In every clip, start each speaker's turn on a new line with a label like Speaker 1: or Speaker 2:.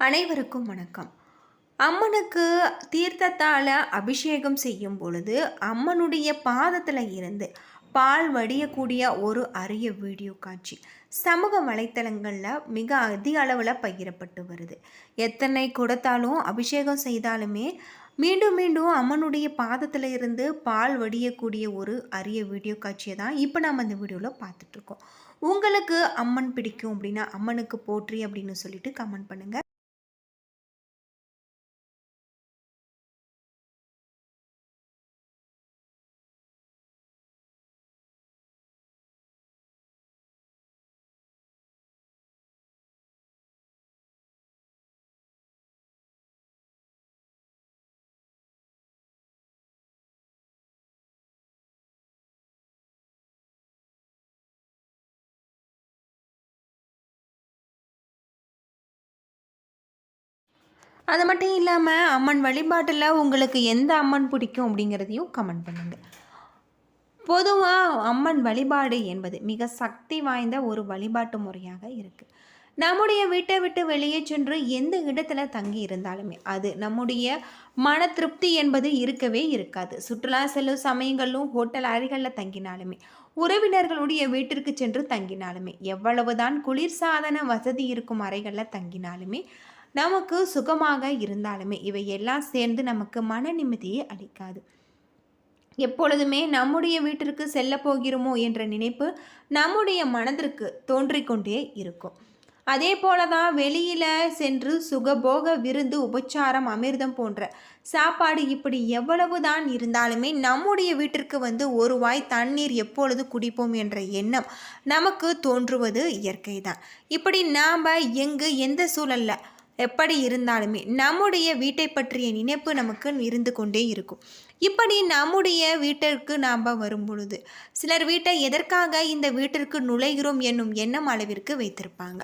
Speaker 1: அனைவருக்கும் வணக்கம். அம்மனுக்கு தீர்த்தத்தால் அபிஷேகம் செய்யும் பொழுது அம்மனுடைய பாதத்தில் இருந்து பால் வடியக்கூடிய ஒரு அரிய வீடியோ காட்சி சமூக வலைத்தளங்களில் மிக அதிக அளவில் பகிரப்பட்டு வருது. எத்தனை கொடுத்தாலும் அபிஷேகம் செய்தாலுமே மீண்டும் மீண்டும் அம்மனுடைய பாதத்தில் இருந்து பால் வடியக்கூடிய ஒரு அரிய வீடியோ காட்சியை தான் இப்போ நம்ம இந்த வீடியோவில் பார்த்துட்ருக்கோம் உங்களுக்கு அம்மன் பிடிக்கும் அப்படின்னா அம்மனுக்கு போற்றி அப்படின்னு சொல்லிட்டு கமெண்ட் பண்ணுங்கள் அது மட்டும் இல்லாமல் அம்மன் வழிபாட்டில் உங்களுக்கு எந்த அம்மன் பிடிக்கும் அப்படிங்கிறதையும் கமெண்ட் பண்ணுங்கள் பொதுவாக அம்மன் வழிபாடு என்பது மிக சக்தி வாய்ந்த ஒரு வழிபாட்டு முறையாக இருக்குது நம்முடைய வீட்டை விட்டு வெளியே சென்று எந்த இடத்துல தங்கி இருந்தாலுமே அது நம்முடைய மன திருப்தி என்பது இருக்கவே இருக்காது. சுற்றுலா செல்லும் சமயங்களும் ஹோட்டல் அறைகளில் தங்கினாலுமே உறவினர்களுடைய வீட்டிற்கு சென்று தங்கினாலுமே எவ்வளவுதான் குளிர்சாதன வசதி இருக்கும் அறைகளில் தங்கினாலுமே நமக்கு சுகமாக இருந்தாலுமே இவை எல்லாம் சேர்ந்து நமக்கு மன நிம்மதியை அளிக்காது. எப்பொழுதுமே நம்முடைய வீட்டிற்கு செல்ல போகிறோமோ என்ற நினைப்பு நம்முடைய மனதிற்கு தோன்றிக்கொண்டே இருக்கும். அதே போல தான் வெளியில் சென்று சுகபோக விருந்து உபச்சாரம் அமிர்தம் போன்ற சாப்பாடு இப்படி எவ்வளவு தான் இருந்தாலுமே நம்முடைய வீட்டிற்கு வந்து ஒரு வாய் தண்ணீர் எப்பொழுது குடிப்போம் என்ற எண்ணம் நமக்கு தோன்றுவது இயற்கை தான் இப்படி நாம் எங்கு எந்த சூழலில் எப்படி இருந்தாலுமே நம்முடைய வீட்டை பற்றிய நினைப்பு நமக்கு இருந்து கொண்டே இருக்கும். இப்படி நம்முடைய வீட்டிற்கு நாம் வரும் பொழுது சிலர் வீட்டை எதற்காக இந்த வீட்டிற்கு நுழைகிறோம் என்னும் எண்ணம் அளவிற்கு வைத்திருப்பாங்க.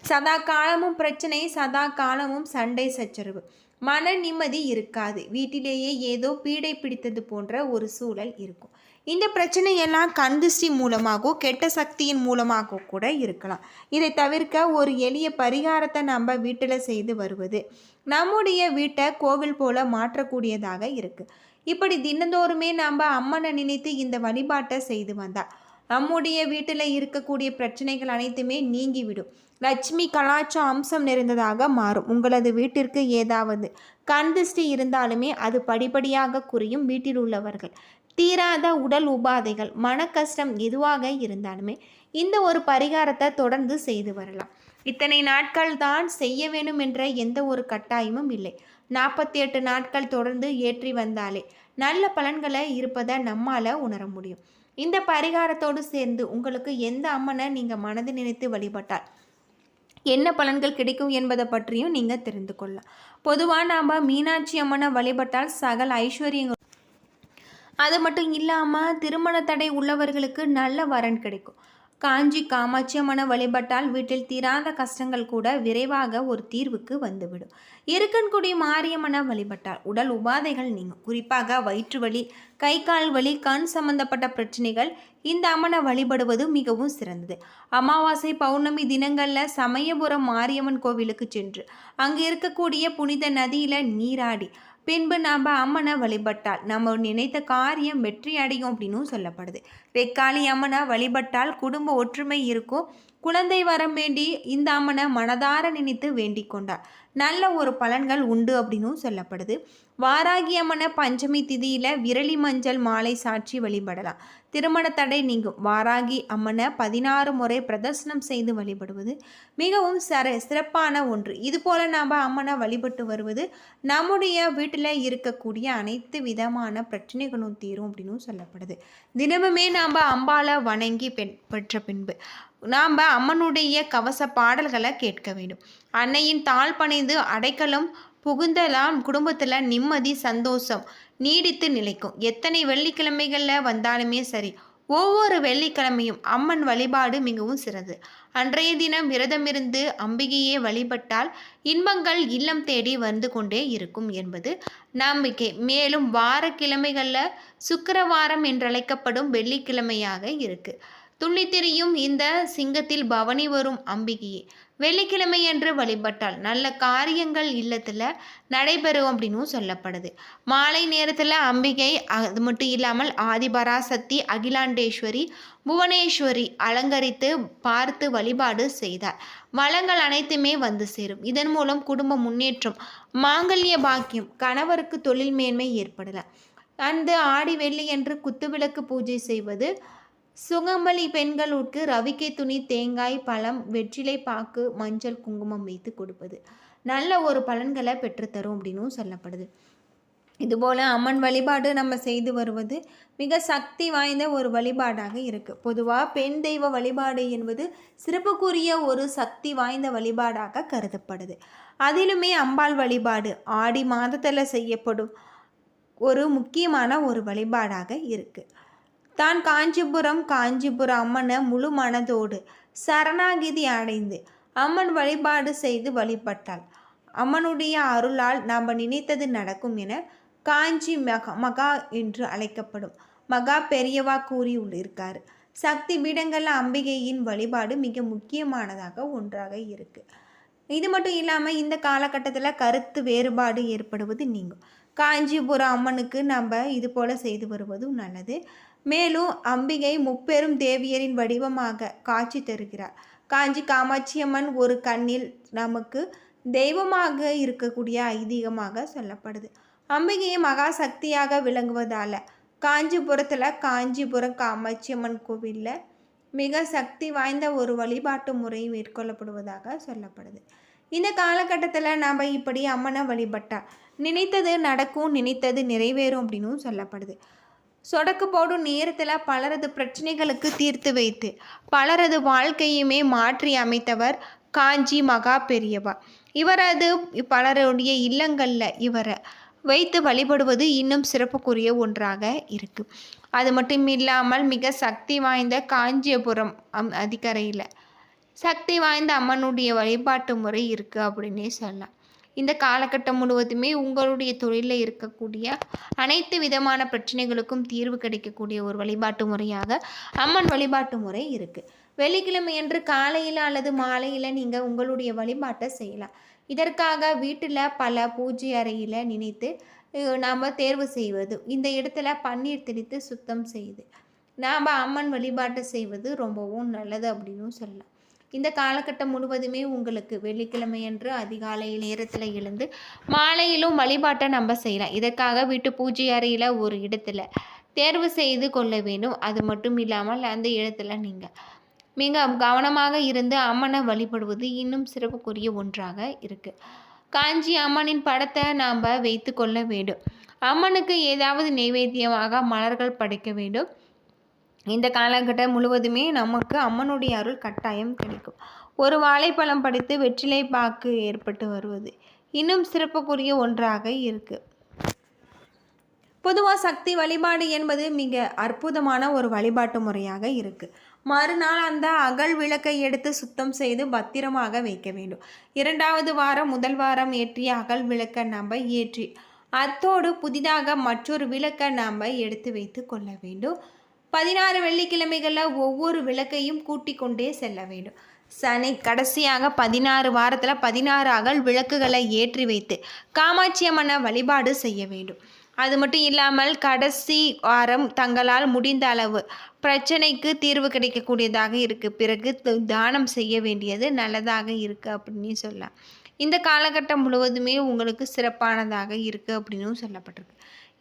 Speaker 1: சதா காலமும் பிரச்சனை சதா காலமும் சண்டை சச்சரவு. மன நிம்மதி இருக்காது. வீட்டிலேயே ஏதோ பீடை பிடித்தது போன்ற ஒரு சூழல் இருக்கும். இந்த பிரச்சனையெல்லாம் கண்திஷ்டி மூலமாகவோ கெட்ட சக்தியின் மூலமாகவோ கூட இருக்கலாம். இதை தவிர்க்க ஒரு எளிய பரிகாரத்தை நம்ம வீட்டில் செய்து வருவது. நம்முடைய வீட்டை கோவில் போல மாற்றக்கூடியதாக இருக்குது இப்படி தினந்தோறுமே நம்ம அம்மனை நினைத்து இந்த வழிபாட்டை செய்து வந்தால் நம்முடைய வீட்டில் இருக்கக்கூடிய பிரச்சனைகள் அனைத்துமே நீங்கிவிடும். லட்சுமி கலாச்ச அம்சம் நிறைந்ததாக மாறும். உங்களது வீட்டிற்கு ஏதாவது கண் திருஷ்டி இருந்தாலுமே அது படிப்படியாக குறையும் வீட்டில் உள்ளவர்கள். தீராத உடல் உபாதைகள் மன கஷ்டம் எதுவாக இருந்தாலுமே இந்த ஒரு பரிகாரத்தை தொடர்ந்து செய்து வரலாம். இத்தனை நாட்கள் தான் செய்ய வேண்டும் என்ற எந்த ஒரு கட்டாயமும் இல்லை. நாற்பத்தி எட்டு நாட்கள் தொடர்ந்து ஏற்றி வந்தாலே நல்ல பலன்களை இருப்பதை நம்மால் உணர முடியும். இந்த பரிகாரத்தோடு சேர்ந்து உங்களுக்கு எந்த அம்மனை நீங்கள் மனது நினைத்து வழிபட்டால் என்ன பலன்கள் கிடைக்கும் என்பதை பற்றியும் நீங்கள் தெரிந்து கொள்ளலாம். பொதுவாக நாம் மீனாட்சி அம்மனை வழிபட்டால் சகல ஐஸ்வர்யங்கள் அது மட்டும் இல்லாமல் திருமண தடை உள்ளவர்களுக்கு நல்ல வரன் கிடைக்கும். காஞ்சி காமாட்சி அம்மனை வழிபட்டால் வீட்டில் தீராத கஷ்டங்கள் கூட விரைவாக ஒரு தீர்வுக்கு வந்துவிடும். இருக்கன்குடி மாரியம்மனை வழிபட்டால் உடல் உபாதைகள் நீங்கும். குறிப்பாக வயிற்று வலி கை கால் வலி கண் சம்பந்தப்பட்ட பிரச்சனைகள் இந்த அம்மனை வழிபடுவது மிகவும் சிறந்தது. அமாவாசை பௌர்ணமி தினங்களில் சமயபுரம் மாரியம்மன் கோவிலுக்கு சென்று அங்கு இருக்கக்கூடிய புனித நதியில் நீராடி பின்பு நாம் அம்மனை வழிபட்டால் நம்ம நினைத்த காரியம் வெற்றி அடையும் அப்படின்னும் சொல்லப்படுது. ரெக்காளி அம்மனை வழிபட்டால் குடும்ப ஒற்றுமை இருக்கும். குழந்தை வரம் வேண்டி இந்த அம்மனை மனதார நினைத்து வேண்டிக் கொண்டார். நல்ல ஒரு பலன்கள் உண்டு அப்படின்னும் சொல்லப்படுது. வாராகி அம்மனை பஞ்சமி திதியில் விரலி மஞ்சள் மாலை சாட்சி வழிபடலாம். திருமண தடை நீங்கும். வாராகி அம்மனை பதினாறு முறை பிரதர்சனம் செய்து வழிபடுவது மிகவும் சர சிறப்பான ஒன்று. இதுபோல் நாம் அம்மனை வழிபட்டு வருவது நம்முடைய வீட்டில் இருக்கக்கூடிய அனைத்து விதமான பிரச்சனைகளும் தீரும் அப்படின்னு சொல்லப்படுது. தினமுமே நாம் அம்பாலை வணங்கி பெற்ற பின்பு நாம் அம்மனுடைய கவச பாடல்களை கேட்க வேண்டும். அன்னையின் தாழ் பணிந்து அடைக்கலம் புகுந்தலாம் குடும்பத்தில் நிம்மதி சந்தோஷம் நீடித்து நிலைக்கும். எத்தனை வெள்ளிக்கிழமைகளில் வந்தாலுமே சரி ஒவ்வொரு வெள்ளிக்கிழமையும் அம்மன் வழிபாடு மிகவும் சிறந்தது. அன்றைய தினம் விரதமிருந்து அம்பிகையே வழிபட்டால் இன்பங்கள் இல்லம் தேடி வந்து கொண்டே இருக்கும் என்பது நம்பிக்கை. மேலும் வார கிழமைகளில் சுக்கரவாரம் என்றழைக்கப்படும் வெள்ளிக்கிழமையாக இருக்குது துள்ளித்திரியும் இந்த சிங்கத்தில் பவனி வரும் அம்பிகையே. வெள்ளிக்கிழமையன்று வழிபட்டால் நல்ல காரியங்கள் இல்லத்தில் நடைபெறும் அப்படின்னும் சொல்லப்படுது. மாலை நேரத்தில் அம்பிகை அது மட்டும் இல்லாமல் ஆதிபராசக்தி அகிலாண்டேஸ்வரி புவனேஸ்வரி அலங்கரித்து பார்த்து வழிபாடு செய்தார். வளங்கள் அனைத்துமே வந்து சேரும். இதன் மூலம் குடும்ப முன்னேற்றம் மாங்கல்ய பாக்கியம் கணவருக்கு தொழில் மேன்மை ஏற்படலாம் அந்த ஆடி வெள்ளி என்று குத்துவிளக்கு பூஜை செய்வது சுகம்பலி பெண்களுக்கு ரவிக்கை துணி தேங்காய் பழம் வெற்றிலை பாக்கு மஞ்சள் குங்குமம் வைத்து கொடுப்பது. நல்ல ஒரு பலன்களை பெற்றுத்தரும் அப்படின்னும் சொல்லப்படுது. இதுபோல் அம்மன் வழிபாடு நம்ம செய்து வருவது மிக சக்தி வாய்ந்த ஒரு வழிபாடாக இருக்குது பொதுவாக பெண் தெய்வ வழிபாடு என்பது சிறப்புக்குரிய ஒரு சக்தி வாய்ந்த வழிபாடாக கருதப்படுது. அதிலுமே அம்பாள் வழிபாடு ஆடி மாதத்தில் செய்யப்படும் ஒரு முக்கியமான ஒரு வழிபாடாக இருக்குது தான் காஞ்சிபுரம் காஞ்சிபுர அம்மனை முழு மனதோடு சரணாகிதி அடைந்து அம்மன் வழிபாடு செய்து வழிபட்டாள். அம்மனுடைய அருளால் நாம் நினைத்தது நடக்கும் என காஞ்சி மகா மகா என்று அழைக்கப்படும் மகா பெரியவா கூறியுள்ளிருக்கார் சக்தி பீடங்களில் அம்பிகையின் வழிபாடு மிக முக்கியமானதாக ஒன்றாக இருக்குது இது மட்டும் இல்லாமல் இந்த காலகட்டத்தில் கருத்து வேறுபாடு ஏற்படுவது நீங்கும். காஞ்சிபுரம் அம்மனுக்கு நம்ம இது போல் செய்து வருவதும் நல்லது. மேலும் அம்பிகை முப்பெரும் தேவியரின் வடிவமாக காட்சி தருகிறார். காஞ்சி காமாட்சியம்மன் ஒரு கண்ணில் நமக்கு தெய்வமாக இருக்கக்கூடிய ஐதீகமாக சொல்லப்படுது. அம்பிகையை மகா சக்தியாக விளங்குவதால் காஞ்சிபுரத்தில் காஞ்சிபுரம் காமாட்சியம்மன் கோவிலில் மிக சக்தி வாய்ந்த ஒரு வழிபாட்டு முறை மேற்கொள்ளப்படுவதாக சொல்லப்படுது. இந்த காலகட்டத்தில் நாம் இப்படி அம்மனை வழிபட்டால் நினைத்தது நடக்கும் நினைத்தது நிறைவேறும் அப்படின்னும் சொல்லப்படுது. சொடக்கு போடும் நேரத்தில் பலரது பிரச்சனைகளுக்கு தீர்த்து வைத்து பலரது வாழ்க்கையுமே மாற்றி அமைத்தவர் காஞ்சி மகா பெரியவா. இவரது பலருடைய இல்லங்களில் இவரை வைத்து வழிபடுவது இன்னும் சிறப்புக்குரிய ஒன்றாக இருக்குது அது மட்டும் இல்லாமல் மிக சக்தி வாய்ந்த காஞ்சிபுரம் அம் அதிகரையில் சக்தி வாய்ந்த அம்மனுடைய வழிபாட்டு முறை இருக்குது அப்படின்னே சொல்லலாம். இந்த காலகட்டம் முழுவதுமே உங்களுடைய தொழிலில் இருக்கக்கூடிய அனைத்து விதமான பிரச்சனைகளுக்கும் தீர்வு கிடைக்கக்கூடிய ஒரு வழிபாட்டு முறையாக அம்மன் வழிபாட்டு முறை இருக்குது வெள்ளிக்கிழமை என்று காலையில் அல்லது மாலையில் நீங்கள் உங்களுடைய வழிபாட்டை செய்யலாம். இதற்காக வீட்டில் பல பூஜை அறையில் நினைத்து நாம் தேர்வு செய்வது இந்த இடத்துல பன்னீர் தெளித்து சுத்தம் செய்து நாம் அம்மன் வழிபாட்டை செய்வது ரொம்பவும் நல்லது அப்படின்னு சொல்லலாம். இந்த காலகட்டம் முழுவதுமே உங்களுக்கு வெள்ளிக்கிழமையன்று அதிகாலை நேரத்தில் எழுந்து மாலையிலும் வழிபாட்டை நம்ம செய்யலாம். இதற்காக வீட்டு பூஜை அறையில் ஒரு இடத்துல தேர்வு செய்து கொள்ள வேண்டும். அது மட்டும் இல்லாமல் அந்த இடத்துல நீங்கள் மிக கவனமாக இருந்து அம்மனை வழிபடுவது இன்னும் சிறப்புக்குரிய ஒன்றாக இருக்குது காஞ்சி அம்மனின் படத்தை நாம் வைத்து கொள்ள வேண்டும். அம்மனுக்கு ஏதாவது நைவேத்தியமாக மலர்கள் படைக்க வேண்டும். இந்த காலகட்டம் முழுவதுமே நமக்கு அம்மனுடைய அருள் கட்டாயம் கிடைக்கும். ஒரு வாழைப்பழம் படித்து வெற்றிலை பாக்கு ஏற்பட்டு வருவது இன்னும் சிறப்புக்குரிய ஒன்றாக இருக்குது பொதுவாக சக்தி வழிபாடு என்பது மிக அற்புதமான ஒரு வழிபாட்டு முறையாக இருக்குது மறுநாள் அந்த அகல் விளக்கை எடுத்து சுத்தம் செய்து பத்திரமாக வைக்க வேண்டும். இரண்டாவது வாரம் முதல் வாரம் ஏற்றிய அகல் விளக்கை நாம் ஏற்றி அத்தோடு புதிதாக மற்றொரு விளக்கை நாம் எடுத்து வைத்து கொள்ள வேண்டும். பதினாறு வெள்ளிக்கிழமைகளில் ஒவ்வொரு விளக்கையும் கூட்டி கொண்டே செல்ல வேண்டும். சனி கடைசியாக பதினாறு வாரத்தில் பதினாறு அகல் விளக்குகளை ஏற்றி வைத்து காமாட்சி அம்மனை வழிபாடு செய்ய வேண்டும். அது மட்டும் இல்லாமல் கடைசி வாரம் தங்களால் முடிந்த அளவு பிரச்சனைக்கு தீர்வு கிடைக்கக்கூடியதாக இருக்குது பிறகு தானம் செய்ய வேண்டியது நல்லதாக இருக்குது அப்படின்னு சொல்லலாம். இந்த காலகட்டம் முழுவதுமே உங்களுக்கு சிறப்பானதாக இருக்குது அப்படின்னும் சொல்லப்பட்டிருக்கு.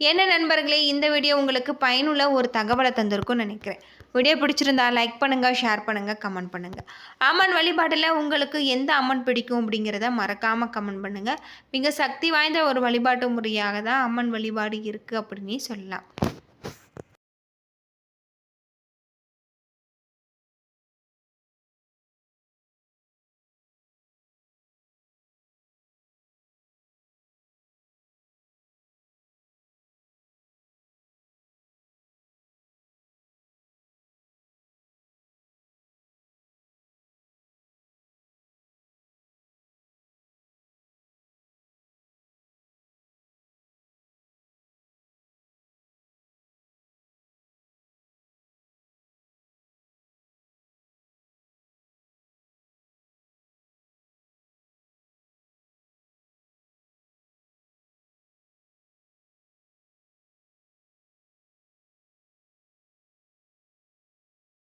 Speaker 1: என்ன நண்பர்களே இந்த வீடியோ உங்களுக்கு பயனுள்ள ஒரு தகவலை தந்திருக்கும்னு நினைக்கிறேன். வீடியோ பிடிச்சிருந்தா லைக் பண்ணுங்கள் ஷேர் பண்ணுங்கள் கமெண்ட் பண்ணுங்கள் அம்மன் வழிபாட்டில் உங்களுக்கு எந்த அம்மன் பிடிக்கும் அப்படிங்கிறத மறக்காமல் கமெண்ட் பண்ணுங்கள் மிக சக்தி வாய்ந்த ஒரு வழிபாட்டு முறையாக தான் அம்மன் வழிபாடு இருக்குது அப்படின்னு சொல்லலாம்.